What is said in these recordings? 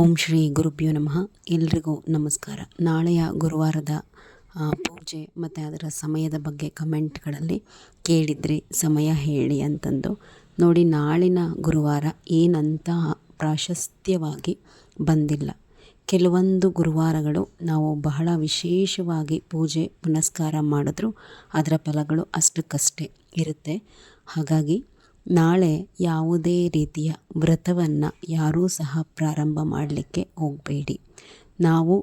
ಓಂ ಶ್ರೀ ಗುರುಭ್ಯೋ ನಮಃ. ಎಲ್ರಿಗೂ ನಮಸ್ಕಾರ. ನಾಳೆಯ ಗುರುವಾರದ ಪೂಜೆ ಮತ್ತು ಅದರ ಸಮಯದ ಬಗ್ಗೆ ಕಮೆಂಟ್ಗಳಲ್ಲಿ ಕೇಳಿದ್ರಿ ಸಮಯ ಹೇಳಿ ಅಂತಂದು. ನೋಡಿ, ನಾಳಿನ ಗುರುವಾರ ಏನಂತ ಪ್ರಾಶಸ್ತ್ಯವಾಗಿ ಬಂದಿಲ್ಲ. ಕೆಲವೊಂದು ಗುರುವಾರಗಳು ನಾವು ಬಹಳ ವಿಶೇಷವಾಗಿ ಪೂಜೆ ಪುನಸ್ಕಾರ ಮಾಡಿದ್ರೂ. ಅದರ ಫಲಗಳು ಅಷ್ಟಕ್ಕಷ್ಟೇ ಇರುತ್ತೆ. ಹಾಗಾಗಿ ನಾಳೆ ಯಾವುದೇ ರೀತಿಯ ವ್ರತವನ್ನು ಯಾರೂ ಸಹ ಪ್ರಾರಂಭ ಮಾಡಲಿಕ್ಕೆ ಹೋಗಬೇಡಿ. ನಾವು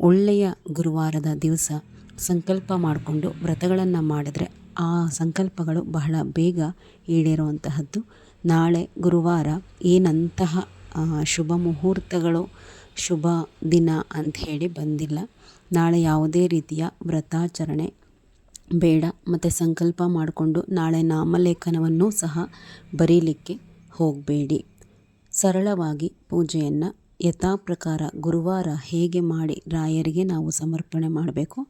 ಒಳ್ಳೆಯ ಗುರುವಾರದ ದಿವಸ ಸಂಕಲ್ಪ ಮಾಡಿಕೊಂಡು ವ್ರತಗಳನ್ನು ಮಾಡಿದ್ರೆ ಆ ಸಂಕಲ್ಪಗಳು ಬಹಳ ಬೇಗ ಈಡೇರುವಂತಹದ್ದು. ನಾಳೆ ಗುರುವಾರ ಏನಂತಹ ಶುಭ ಮುಹೂರ್ತಗಳು, ಶುಭ ದಿನ ಅಂಥೇಳಿ ಬಂದಿಲ್ಲ. ನಾಳೆ ಯಾವುದೇ ರೀತಿಯ ವ್ರತಾಚರಣೆ ಬೇಡ ಮತ್ತು ಸಂಕಲ್ಪ ಮಾಡಿಕೊಂಡು ನಾಳೆ ನಾಮಲೇಖನವನ್ನು ಸಹ ಬರೀಲಿಕ್ಕೆ ಹೋಗಬೇಡಿ. ಸರಳವಾಗಿ ಪೂಜೆಯನ್ನು ಯಥಾಪ್ರಕಾರ ಗುರುವಾರ ಹೇಗೆ ಮಾಡಿ ರಾಯರಿಗೆ ನಾವು ಸಮರ್ಪಣೆ ಮಾಡಬೇಕು,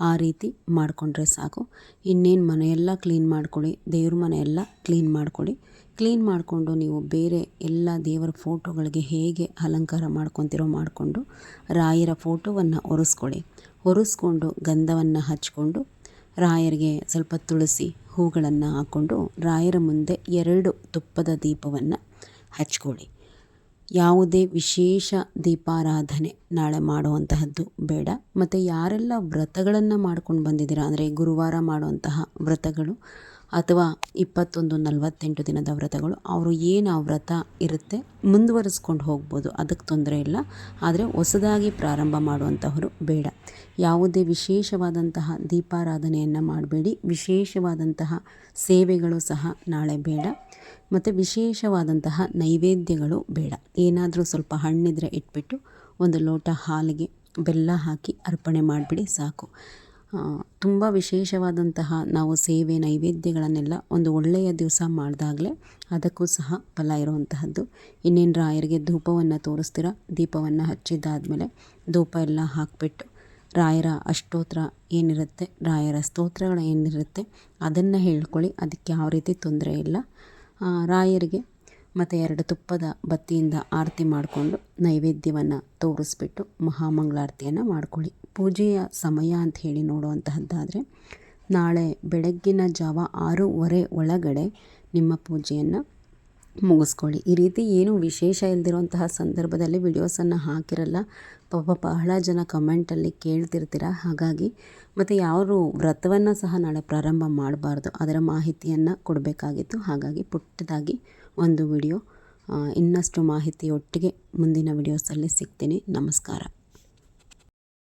ಆ ರೀತಿ ಮಾಡಿಕೊಂಡ್ರೆ ಸಾಕು. ಇನ್ನೇನು ಮನೆಯೆಲ್ಲ ಕ್ಲೀನ್ ಮಾಡ್ಕೊಳ್ಳಿ, ದೇವ್ರ ಮನೆಯೆಲ್ಲ ಕ್ಲೀನ್ ಮಾಡ್ಕೊಳ್ಳಿ. ಕ್ಲೀನ್ ಮಾಡಿಕೊಂಡು ನೀವು ಬೇರೆ ಎಲ್ಲ ದೇವರ ಫೋಟೋಗಳಿಗೆ ಹೇಗೆ ಅಲಂಕಾರ ಮಾಡ್ಕೊತಿರೋ ಮಾಡಿಕೊಂಡು ರಾಯರ ಫೋಟೋವನ್ನು ಒರೆಸ್ಕೊಳ್ಳಿ. ಒರೆಸ್ಕೊಂಡು ಗಂಧವನ್ನು ಹಚ್ಕೊಂಡು ರಾಯರಿಗೆ ಸ್ವಲ್ಪ ತುಳಸಿ ಹೂಗಳನ್ನು ಹಾಕ್ಕೊಂಡು ರಾಯರ ಮುಂದೆ ಎರಡು ತುಪ್ಪದ ದೀಪವನ್ನು ಹಚ್ಕೊಳ್ಳಿ. ಯಾವುದೇ ವಿಶೇಷ ದೀಪಾರಾಧನೆ ನಾಳೆ ಮಾಡುವಂತಹದ್ದು ಬೇಡ. ಮತ್ತು ಯಾರೆಲ್ಲ ವ್ರತಗಳನ್ನು ಮಾಡ್ಕೊಂಡು ಬಂದಿದ್ದೀರಾ, ಅಂದರೆ ಗುರುವಾರ ಮಾಡುವಂತಹ ವ್ರತಗಳು ಅಥವಾ ಇಪ್ಪತ್ತೊಂದು ನಲವತ್ತೆಂಟು ದಿನದ ವ್ರತಗಳು, ಅವರು ಏನು ಆ ವ್ರತ ಇರುತ್ತೆ ಮುಂದುವರಿಸ್ಕೊಂಡು ಹೋಗ್ಬೋದು, ಅದಕ್ಕೆ ತೊಂದರೆ ಇಲ್ಲ. ಆದರೆ ಹೊಸದಾಗಿ ಪ್ರಾರಂಭ ಮಾಡುವಂತಹವರು ಬೇಡ. ಯಾವುದೇ ವಿಶೇಷವಾದಂತಹ ದೀಪಾರಾಧನೆಯನ್ನು ಮಾಡಬೇಡಿ. ವಿಶೇಷವಾದಂತಹ ಸೇವೆಗಳು ಸಹ ನಾಳೆ ಬೇಡ. ಮತ್ತು ವಿಶೇಷವಾದಂತಹ ನೈವೇದ್ಯಗಳು ಬೇಡ. ಏನಾದರೂ ಸ್ವಲ್ಪ ಹಣ್ಣಿದ್ರೆ ಇಟ್ಬಿಟ್ಟು ಒಂದು ಲೋಟ ಹಾಲಿಗೆ ಬೆಲ್ಲ ಹಾಕಿ ಅರ್ಪಣೆ ಮಾಡಿಬಿಡಿ ಸಾಕು. ತುಂಬ ವಿಶೇಷವಾದಂತಹ ನಾವು ಸೇವೆ ನೈವೇದ್ಯಗಳನ್ನೆಲ್ಲ ಒಂದು ಒಳ್ಳೆಯ ದಿವಸ ಮಾಡಿದಾಗಲೇ ಅದಕ್ಕೂ ಸಹ ಫಲ ಇರುವಂತಹದ್ದು. ಇನ್ನೇನು ರಾಯರಿಗೆ ಧೂಪವನ್ನು ತೋರಿಸ್ತೀರ? ದೀಪವನ್ನು ಹಚ್ಚಿದ್ದಾದಮೇಲೆ ಧೂಪ ಎಲ್ಲ ಹಾಕಿಬಿಟ್ಟು ರಾಯರ ಅಷ್ಟೋತ್ರ ಏನಿರುತ್ತೆ, ರಾಯರ ಸ್ತೋತ್ರಗಳು ಏನಿರುತ್ತೆ ಅದನ್ನು ಹೇಳ್ಕೊಳ್ಳಿ. ಅದಕ್ಕೆ ಯಾವ ರೀತಿ ತೊಂದರೆ ಇಲ್ಲ. ರಾಯರಿಗೆ ಮತ್ತು ಎರಡು ತುಪ್ಪದ ಬತ್ತಿಯಿಂದ ಆರತಿ ಮಾಡಿಕೊಂಡು ನೈವೇದ್ಯವನ್ನು ತೋರಿಸ್ಬಿಟ್ಟು ಮಹಾಮಂಗಳಾರತಿಯನ್ನು ಮಾಡ್ಕೊಳ್ಳಿ. ಪೂಜೆಯ ಸಮಯ ಅಂತ ಹೇಳಿ ನೋಡುವಂತಹದ್ದಾದರೆ, ನಾಳೆ ಬೆಳಗ್ಗಿನ ಜಾವ ಆರೂವರೆ ಒಳಗಡೆ ನಿಮ್ಮ ಪೂಜೆಯನ್ನು ಮುಗಿಸ್ಕೊಳ್ಳಿ. ಈ ರೀತಿ ಏನು ವಿಶೇಷ ಇಲ್ಲದಿರುವಂತಹ ಸಂದರ್ಭದಲ್ಲಿ ವಿಡಿಯೋಸನ್ನು ಹಾಕಿರಲ್ಲ, ಪಾಪ ಬಹಳ ಜನ ಕಮೆಂಟಲ್ಲಿ ಕೇಳ್ತಿರ್ತೀರ? ಹಾಗಾಗಿ ಮತ್ತು ಯಾರು ವ್ರತವನ್ನು ಸಹ ನಾಳೆ ಪ್ರಾರಂಭ ಮಾಡಬಾರ್ದು. ಅದರ ಮಾಹಿತಿಯನ್ನು ಕೊಡಬೇಕಾಗಿತ್ತು. ಹಾಗಾಗಿ ಪುಟ್ಟದಾಗಿ ಒಂದು ವಿಡಿಯೋ ಇನ್ನಷ್ಟು ಮಾಹಿತಿಯೊಟ್ಟಿಗೆ ಮುಂದಿನ ವಿಡಿಯೋಸಲ್ಲಿ ಸಿಗ್ತೀನಿ. ನಮಸ್ಕಾರ.